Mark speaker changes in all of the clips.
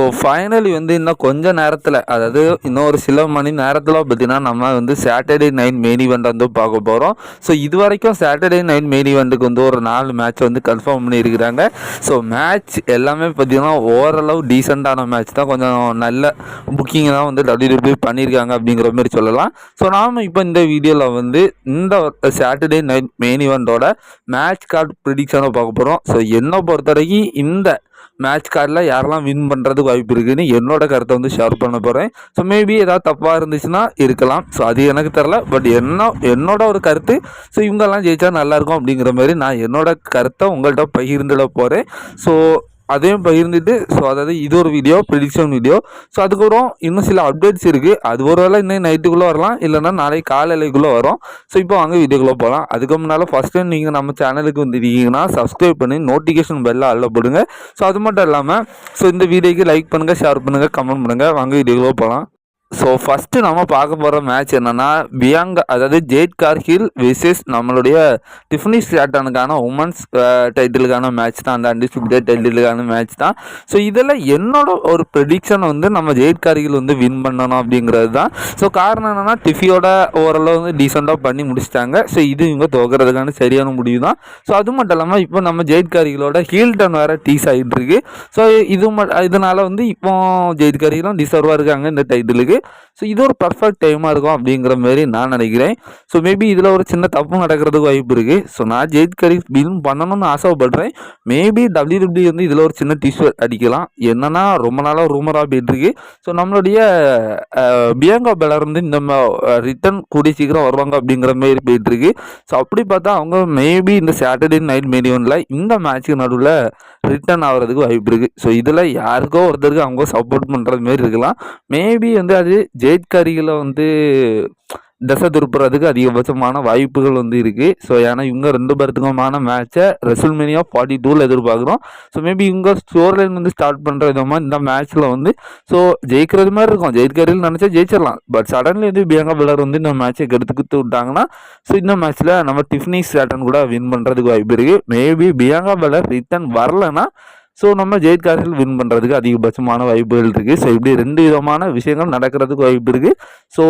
Speaker 1: So finally வந்து இன்னும் கொஞ்சம் நேரத்தில் அதாவது இன்னும் ஒரு சில மணி நேரத்தில் பார்த்தீங்கன்னா நம்ம வந்து சாட்டர்டே நைட் மெயின் ஈவெண்ட் வந்து பார்க்க போகிறோம் ஸோ இது வரைக்கும் சாட்டர்டே நைட் மெயின் ஈவெண்ட்டுக்கு வந்து ஒரு நாலு மேட்ச் வந்து கன்ஃபார்ம் பண்ணியிருக்கிறாங்க. ஸோ மேட்ச் எல்லாமே பார்த்தீங்கன்னா ஓரளவு டீசெண்டான மேட்ச் தான். கொஞ்சம் நல்ல புக்கிங் தான் வந்து டபிள்யூடபிள்யூ பண்ணியிருக்காங்க அப்படிங்கிற மாதிரி சொல்லலாம். ஸோ நாம் இப்போ இந்த வீடியோவில் வந்து இந்த சாட்டர்டே நைட் மெயின் ஈவெண்ட்டோட மேட்ச் கார்டு ப்ரிடிக்ஷனை பார்க்க போகிறோம் ஸோ என்னை பொறுத்த வரைக்கும் இந்த மேட்ச் கார்டில் யாரெல்லாம் வின் பண்ணுறதுக்கு வாய்ப்பு இருக்குதுன்னு என்னோட கருத்தை வந்து ஷேர் பண்ண போகிறேன் ஸோ மேபி ஏதாவது தப்பாக இருந்துச்சுன்னா இருக்கலாம். ஸோ அது எனக்கு தெரில பட் என்ன என்னோட ஒரு கருத்து. ஸோ இவங்கெல்லாம் ஜெயிச்சா நல்லாயிருக்கும் அப்படிங்கிற மாதிரி நான் என்னோட கருத்தை உங்கள்கிட்ட பகிர்ந்துட போகிறேன் ஸோ அதையும் பகிர்ந்துட்டு ஸோ அதாவது இது ஒரு வீடியோ ப்ரிடிக்ஷன் வீடியோ ஸோ அதுக்கப்புறம் இன்னும் சில அப்டேட்ஸ் இருக்குது அது ஒரு வேளை இன்னும் நைட்டுக்குள்ளே வரலாம். இல்லைன்னா நாளைக்கு காலைக்குள்ளே வரும். ஸோ இப்போ வாங்க வீடியோக்குள்ளே போகலாம் அதுக்கு முன்னால் ஃபஸ்ட் டைம் நீங்கள் நம்ம சேனலுக்கு வந்துருக்கீங்கன்னா சப்ஸ்கிரைப் பண்ணி நோட்டிஃபிகேஷன் பெல்ல அல்ல போடுங்க. ஸோ அது மட்டும் இல்லாமல் ஸோ இந்த வீடியோக்கு லைக் பண்ணுங்கள் ஷேர் பண்ணுங்கள் கமெண்ட் பண்ணுங்கள் வாங்க வீடியோக்குள்ளே போகலாம் ஸோ ஃபஸ்ட்டு நம்ம பார்க்க போகிற மேட்ச் என்னென்னா பியாங்கா அதாவது ஜேட் கார்கில் விசஸ் நம்மளுடைய டிஃபனி ஸ்டாட்டனுக்கான உமன்ஸ் டைட்டிலுக்கான மேட்ச் தான் அந்த அன்டிஸ்பியூட்டட் டைட்டிலுக்கான மேட்ச் தான். ஸோ இதில் என்னோட ஒரு ப்ரெடிக்ஷன் வந்து நம்ம ஜெயிட் கார்கில் வந்து வின் பண்ணணும் அப்படிங்கிறது தான். ஸோ காரணம் என்னென்னா டிஃபியோட ஓரளவு வந்து டீசெண்டாக பண்ணி முடிச்சிட்டாங்க. ஸோ இது இவங்க தோக்கிறதுக்கான சரியான முடிவு தான். ஸோ அது மட்டும் இல்லாமல் இப்போ நம்ம ஜெயிட் கார்கிலோட ஹீல்டன் வேறு டீஸ் ஆகிட்டு இருக்கு. ஸோ இது இதனால் வந்து இப்போ ஜெயிட் கார்கிலும் டிசர்வாக இருக்காங்க இந்த டைட்டிலுக்கு ஸோ இது ஒரு பர்ஃபெக்ட் டைமாக இருக்கும் அப்படிங்கிற மாதிரி நான் நினைக்கிறேன். ஸோ மேபி இதில் ஒரு சின்ன தப்பு நடக்கிறதுக்கு வாய்ப்பு இருக்குது ஸோ நான் ஜெயித் கரி பின் பண்ணணும்னு ஆசைப்படுறேன். மேபி டபிள்யூ டபிள்யூ வந்து இதில் ஒரு சின்ன டிஷ்யூ அடிக்கலாம். என்னன்னா ரொம்ப நாளாக ரூமராக போயிட்டுருக்கு ஸோ நம்மளுடைய பியங்கா பெலர் வந்து இந்த ரிட்டன் கூடிய சீக்கிரம் வருவாங்க அப்படிங்கிற மாதிரி போயிட்டுருக்கு ஸோ அப்படி பார்த்தா அவங்க மேபி இந்த சாட்டர்டே நைட் மீடியமில் இந்த மேட்ச்சுக்கு நடுவில் ரிட்டர்ன் ஆகிறதுக்கு வாய்ப்பு இருக்குது ஸோ இதில் யாருக்கோ ஒருத்தருக்கு அவங்க சப்போர்ட் பண்ணுறது மாரி இருக்கலாம். மேபி வந்து அது ஜெயித்காரிகளை வந்து தசை திருப்புறதுக்கு அதிகபட்சமான வாய்ப்புகள் வந்து இருக்குது ஸோ ஏன்னா இவங்க ரெண்டு பேர்த்துக்குமான மேட்சை ரெசல்மேனியா ஃபார்ட்டி டூவில் எதிர்பார்க்குறோம். ஸோ மேபி இவங்க ஸ்டோர் லைன் வந்து ஸ்டார்ட் பண்ணுற விதமாக இந்த மேட்ச்சில் வந்து ஸோ ஜெயிக்கிறது மாதிரி இருக்கும். ஜெயிக்கிறதுன்னு நினச்சா ஜெயிச்சிடலாம். பட் சடன்லி வந்து பியங்கா பிளர் வந்து இந்த மேட்சை கெடுத்துக்கிட்டு விட்டாங்கன்னா ஸோ இந்த மேட்ச்சில் நம்ம டிஃப்னி சேட்டன் கூட வின் பண்ணுறதுக்கு வாய்ப்பு இருக்குது மேபி பியங்கா பிளர் ரிட்டன் வரலன்னா ஸோ நம்ம ஜெயித் காசில் வின் பண்ணுறதுக்கு அதிகபட்சமான வாய்ப்புகள் இருக்குது ஸோ இப்படி ரெண்டு விதமான விஷயங்கள் நடக்கிறதுக்கு வாய்ப்பு இருக்குது ஸோ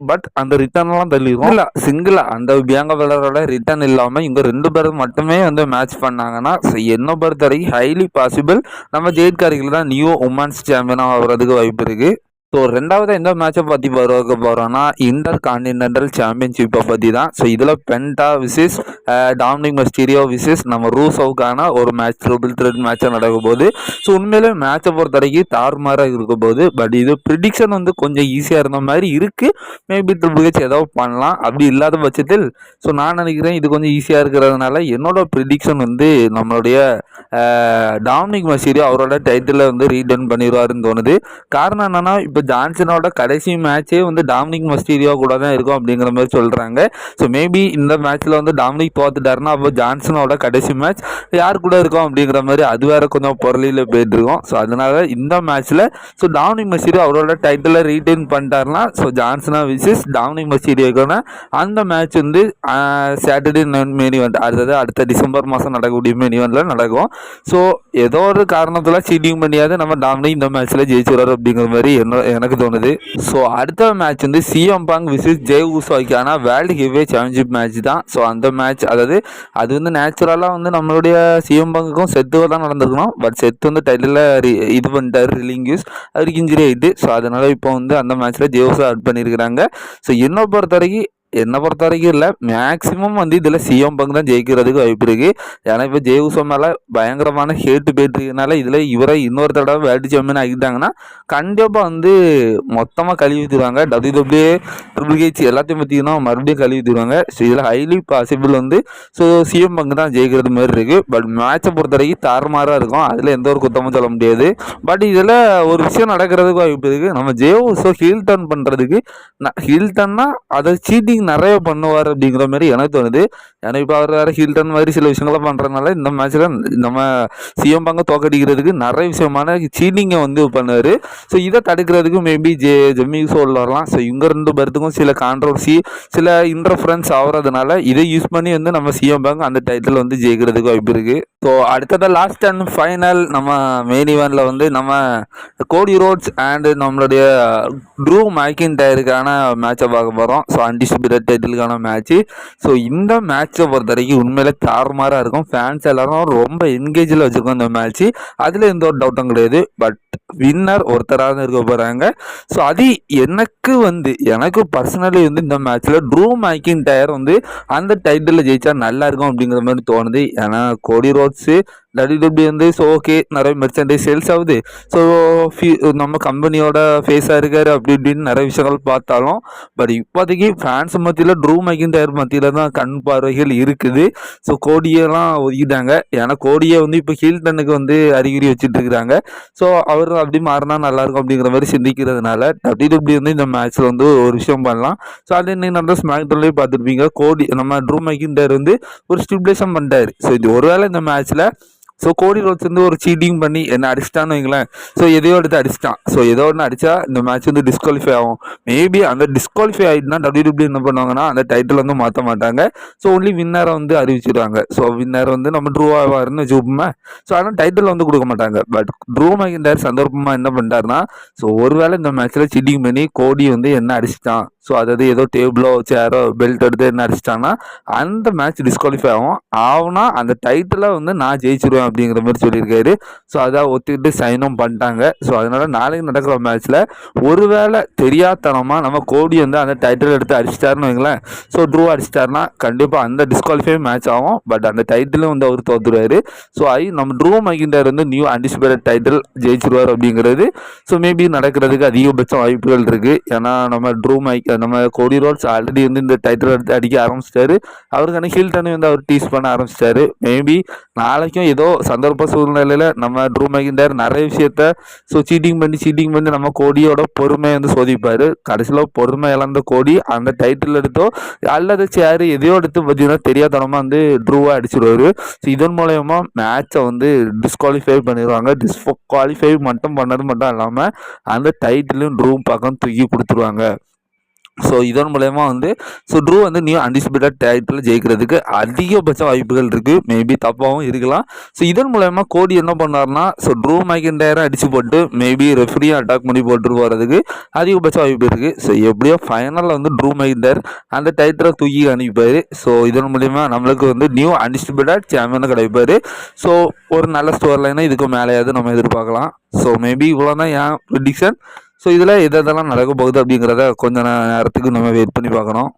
Speaker 1: பட் அந்த ரிட்டர்ன்லாம் தள்ளிடும் இல்லை சிங்கிளா அந்த பியாங்கா வெலரோட ரிட்டர்ன் இல்லாமல் இங்கே ரெண்டு பேரும் மட்டுமே வந்து மேட்ச் பண்ணாங்கன்னா என்ன பொறுத்த வரைக்கும் ஹைலி பாசிபிள் நம்ம ஜெயித் காரிகள் தான் நியூ உமன்ஸ் சாம்பியனாக ஆகிறதுக்கு வாய்ப்பு இருக்குது ஸோ ரெண்டாவது எந்த மேட்சை பற்றி பார்க்க போகிறோன்னா இன்டர் கான்டினென்டல் சாம்பியன்ஷிப்பை பற்றி தான். ஸோ இதில் பென்டா விசிஸ் டாமினிக் மஸ்டீரியோ விசிஸ் நம்ம ரூசவுக்கான ஒரு மேட்ச் ட்ரிபிள் த்ரெட் மேட்சாக நடக்க போகுது. ஸோ உண்மையிலே மேட்சை பொறுத்த வரைக்கும் தாறுமாறாக இருக்க போகுது. பட் இது ப்ரிடிக்ஷன் வந்து கொஞ்சம் ஈஸியாக இருந்த மாதிரி இருக்குது மேபி ட்ரிபிள் ஹெச் ஏதோ பண்ணலாம். அப்படி இல்லாத பட்சத்தில் ஸோ நான் நினைக்கிறேன் இது கொஞ்சம் ஈஸியாக இருக்கிறதுனால என்னோட ப்ரிடிக்ஷன் வந்து நம்மளுடைய டாமினிக் மசீரி அவரோட டைட்டிலை வந்து ரீடன் பண்ணிடுவாருன்னு தோணுது. காரணம் என்னென்னா இப்போ ஜான்சனோட கடைசி மேட்ச்சே வந்து டாமினிக் மஸ்டீரியோ கூட தான் இருக்கும் அப்படிங்கிற மாதிரி சொல்கிறாங்க ஸோ மேபி இந்த மேட்ச்சில் வந்து டாமினிக் பார்த்துட்டாருன்னா அப்போ ஜான்சனோட கடைசி மேட்ச் யார் கூட இருக்கும் அப்படிங்கிற மாதிரி அது வேறு கொஞ்சம் பொருளியில் போயிட்டுருக்கோம் ஸோ அதனால் இந்த மேட்ச்சில் ஸோ டாமினிக் மசீரியோ அவரோட டைட்டிலை ரீட்டைன் பண்ணிட்டாருன்னா ஸோ ஜான்சனா விசிஸ் டாமினிக் மஸ்டீரியோக்கான அந்த மேட்ச் வந்து சாட்டர்டே நைன் மெயின் இவெண்ட் அடுத்தது அடுத்த டிசம்பர் மாதம் நடக்கக்கூடிய மெயின் இவெண்ட்டில் நடக்கும். ஸோ ஏதோ ஒரு காரணத்தில் சீட்டிங் பண்ணியாவது நம்ம டாமினிக் இந்த மேட்ச்சில் ஜெயிச்சுறாரு அப்படிங்கிற மாதிரி என்ன எனக்கு தோணுது. ஸோ அடுத்த மேட்ச் வந்து சிஎம் பாங் விசிஸ் ஜெய் ஊசோய்க்கான வேர்ல்டு ஹெவே சாம்பியன்ஷிப் மேட்ச் தான். ஸோ அந்த மேட்ச் அதாவது அது வந்து நேச்சுரலாக வந்து நம்மளுடைய சிஎம் பாங்குக்கும் செத்துவாக தான் நடந்திருக்கணும். பட் செத்து வந்து டைட்டில் இது பண்ணிட்டார் ரிலிங் யூஸ் அவருக்கு இன்ஜுரி ஆகிட்டு ஸோ அதனால் இப்போ வந்து அந்த மேட்ச்சில் ஜெய்ஸை ஆட் பண்ணியிருக்கிறாங்க. ஸோ என்னை பொறுத்த வரைக்கும் என்னை பொறுத்த வரைக்கும் இல்லை மேக்ஸிமம் வந்து இதில் சிஎம் பங்கு தான் ஜெயிக்கிறதுக்கு வாய்ப்பு இருக்குது ஏன்னா இப்போ ஜெய்வுசம் மேலே பயங்கரமான ஹேட்டு போயிட்டுருக்கனால இதில் இவரை இன்னொரு தடவை வேட்டு சாம்பியன் ஆகிட்டாங்கன்னா கண்டிப்பாக வந்து மொத்தமாக கழுவி தருவாங்க டபிள்யூ டபிள்யூ ட்ரிபிள் ஹெச் எல்லாத்தையும் பார்த்தீங்கன்னா மறுபடியும் கழுவி தருவாங்க ஸோ இதில் ஹைலி பாசிபிள் வந்து ஸோ சிஎம் பங்கு தான் ஜெயிக்கிறது மாதிரி இருக்குது பட் மேட்சை பொறுத்த வரைக்கும் தாறுமாறாக இருக்கும் அதில் எந்த ஒரு குத்தமும் சொல்ல முடியாது பட் இதில் ஒரு விஷயம் நடக்கிறதுக்கு வாய்ப்பு இருக்குது நம்ம ஜெயகுசோ ஹீல் டர்ன் பண்ணுறதுக்கு ஹீல் டர்ன்னா அதை சீட்டிங் நிறைய பண்ணுவார் அப்படிங்கிற மாதிரி எனக்கு தோணுது. ஏன்னா இப்போ அவர் வேறு ஹில்டன் மாதிரி சில விஷயங்கள்லாம் பண்ணுறதுனால இந்த மேட்ச்சில் நம்ம சிஎம் பங்க தோக்கடிக்கிறதுக்கு நிறைய விஷயமான சீட்டிங்கை வந்து பண்ணுவார். ஸோ இதை தடுக்கிறதுக்கு மேபி ஜே ஜெம்மி சோல் வரலாம். ஸோ இவங்க ரெண்டு பேர்த்துக்கும் சில கான்ட்ரவர்சி சில இன்டர்ஃபரன்ஸ் ஆகிறதுனால இதை யூஸ் பண்ணி வந்து நம்ம சிஎம் பேங்க் அந்த டைட்டில் வந்து ஜெயிக்கிறதுக்கு வாய்ப்பு இருக்குது ஸோ அடுத்தது லாஸ்ட் அண்ட் ஃபைனல் நம்ம மெயின் ஈவெண்ட்டில் வந்து நம்ம கோடி ரோட்ஸ் அண்டு நம்மளுடைய ட்ரூ மேக்கின் டயருக்கான மேட்சை பார்க்க போகிறோம் ஸோ அன்டிஸ்பியூட்டட் டைட்டிலுக்கான மேட்ச்சு ஸோ இந்த மேட்சை பொறுத்த வரைக்கும் உண்மையிலே தாறுமாறாக இருக்கும். ஃபேன்ஸ் எல்லாரும் ரொம்ப என்கேஜில் வச்சுருக்கோம் இந்த மேட்ச்சு அதில் எந்த ஒரு டவுட்டும் கிடையாது. பட் வின்னர் ஒருத்தராக தான் இருக்க போகிறாங்க ஸோ அது எனக்கு வந்து எனக்கு பர்சனலி வந்து இந்த மேட்ச்சில் ட்ரூ மேக்கிங் டயர் வந்து அந்த டைட்டிலில் ஜெயிச்சா நல்லா இருக்கும் அப்படிங்கிற மாதிரி தோணுது. ஏன்னா கோடி ரோட்ஸு டபிள்யூடபிள்யூ வந்து ஸோ ஓகே நிறைய மெர்ச்சன்டைஸ் சேல்ஸ் ஆகுது. ஸோ நம்ம கம்பெனியோட ஃபேஸாக இருக்கார் அப்படி இப்படின்னு நிறைய விஷயங்கள் பார்த்தாலும் பட் இப்போதைக்கு ஃபேன்ஸ் மத்தியில் ட்ரூ மைக்கின் டயர் மத்தியில் தான் கண் பார்வைகள் இருக்குது. ஸோ கோடியெல்லாம் ஒதுக்கிட்டாங்க. ஏன்னா கோடியை வந்து இப்போ ஹீல்டனுக்கு வந்து அறிகுறி வச்சுட்டு இருக்கிறாங்க. ஸோ அவர் அப்படி மாறினா நல்லாயிருக்கும் அப்படிங்கிற மாதிரி சிந்திக்கிறதுனால டபிள்யூடபிள்யூ வந்து இந்த மேட்ச்சில் வந்து ஒரு விஷயம் பண்ணலாம். ஸோ அது இன்னைக்கு நடந்த ஸ்மாக்டோன்லேயே பார்த்துருப்பீங்க. கோடி நம்ம ட்ரூ மேக்கிங் டயர் வந்து ஒரு ஸ்டிப்லேஷன் பண்ணிட்டார். ஸோ இது ஒருவேளை இந்த மேட்ச்சில் ஸோ கோடி ரோட்ஸ் வந்து ஒரு சீட்டிங் பண்ணி என்ன அடிச்சிட்டான்னு வைங்களேன். ஸோ எதையோ எடுத்து அடிச்சிட்டான். ஸோ ஏதோ ஒன்று அடிச்சா இந்த மேட்ச் வந்து டிஸ்குவாலிஃபை ஆகும். மேபி அந்த டிஸ்குவாலிஃபை ஆகிட்டுனா டபிள்யூடபிள்யூ என்ன பண்ணுவாங்கன்னா அந்த டைட்டில் வந்து மாற்ற மாட்டாங்க. ஸோ ஒன்லி வின்னரை வந்து அறிவிச்சிடுவாங்க ஸோ வின்னர் வந்து நம்ம ட்ரூ ஆவார்னு வச்சுப்போமே ஸோ ஆனால் டைட்டில் வந்து கொடுக்க மாட்டாங்க. பட் ட்ரூ மகிந்தார் சந்தர்ப்பமாக என்ன பண்ணிட்டாருன்னா ஸோ ஒருவேளை இந்த மேட்ச்சில் சீட்டிங் பண்ணி கோடி வந்து என்ன அடிச்சிட்டான். ஸோ அதாவது ஏதோ டேபிளோ சேரோ பெல்ட் எடுத்து என்ன அடிச்சிட்டாங்கன்னா அந்த மேட்ச் டிஸ்குவாலிஃபை ஆகும். ஆகுனா அந்த டைட்டிலை வந்து நான் ஜெயிச்சிருவேன் அப்படிங்கிற மாதிரி சொல்லியிருக்காரு. ஸோ அதை ஒத்துக்கிட்டு சைனும் பண்ணிட்டாங்க. ஸோ அதனால் நாளைக்கு நடக்கிற மேட்ச்சில் ஒருவேளை தெரியாதனமாக நம்ம கோடி வந்து அந்த டைட்டில் எடுத்து அடிச்சிட்டாருன்னு வைங்களேன். ஸோ ட்ரூ அடிச்சிட்டாருனா கண்டிப்பாக அந்த டிஸ்குவாலிஃபை மேட்ச் ஆகும். பட் அந்த டைட்டிலும் வந்து அவர் தோற்றுடுவார் ஸோ ஐ நம்ம ட்ரூ மகிண்டார் வந்து நியூ அன்டிசிபேட்டட் டைட்டில் ஜெயிச்சிருவார் அப்படிங்கிறது. ஸோ மேபி நடக்கிறதுக்கு அதிகபட்சம் வாய்ப்புகள் இருக்குது ஏன்னா நம்ம ட்ரூ மைக் நம்ம கோடி ரோட்ஸ் ஆல்ரெடி வந்து இந்த டைட்டில் எடுத்து அடிக்க ஆரம்பிச்சிட்டாரு. அவருக்கான ஹீல்டனை வந்து அவர் டீஸ் பண்ண ஆரம்பிச்சிட்டாரு. மேபி நாளைக்கும் ஏதோ சந்தர்ப்ப சூழ்நிலையில் நம்ம ட்ரூ மேக்கிண்டார் நிறைய விஷயத்த ஸோ சீட்டிங் பண்ணி சீட்டிங் பண்ணி நம்ம கோடியோட பொறுமையை வந்து சோதிப்பார். கடைசியில் பொறுமை இழந்த கோடி அந்த டைட்டில் எடுத்தோ அல்லது சேர் எதையோ எடுத்து பார்த்தீங்கன்னா தெரியாதனமாக வந்து ட்ரூவாக அடிச்சிடுவார் ஸோ இதன் மூலயமா மேட்சை வந்து டிஸ்குவாலிஃபை பண்ணிடுவாங்க. டிஸ்குவாலிஃபை மட்டும் பண்ணது மட்டும் இல்லாமல் அந்த டைட்டிலும் ட்ரூ பக்கம் தூக்கி கொடுத்துருவாங்க. ஸோ இதன் மூலயமா வந்து ஸோ ட்ரூ வந்து நியூ அன்டிசிபேட்டட் டைட்டில் ஜெயிக்கிறதுக்கு அதிகபட்ச வாய்ப்புகள் இருக்குது மேபி தப்பாகவும் இருக்கலாம். ஸோ இதன் மூலயமா கோடி என்ன பண்ணார்னா ஸோ ட்ரூ மைக்கண்டயரை அடித்து போட்டு மேபி ரெஃப்ரியாக அட்டாக் பண்ணி போட்டு போகிறதுக்கு அதிகபட்ச வாய்ப்பு இருக்குது ஸோ எப்படியோ ஃபைனலில் வந்து ட்ரூ மைக்கண்டயர் அந்த டைட்டில் தூக்கி அனுப்பிப்பார். ஸோ இதன் மூலயமா நம்மளுக்கு வந்து நியூ அன்டிஸ்டிபியூட்டட் சாம்பியனும் கிடைப்பார். ஸோ ஒரு நல்ல ஸ்டோர் லைனாக இதுக்கு மேலேயாவது நம்ம எதிர்பார்க்கலாம். ஸோ மேபி இவ்வளோ தான் என் ப்ரிடிக்ஷன் ஸோ இதில் எது எதெல்லாம் நடக்க போகுது அப்படிங்கிறத கொஞ்ச நேரத்துக்கு நம்ம வெயிட் பண்ணி பார்க்கணும்.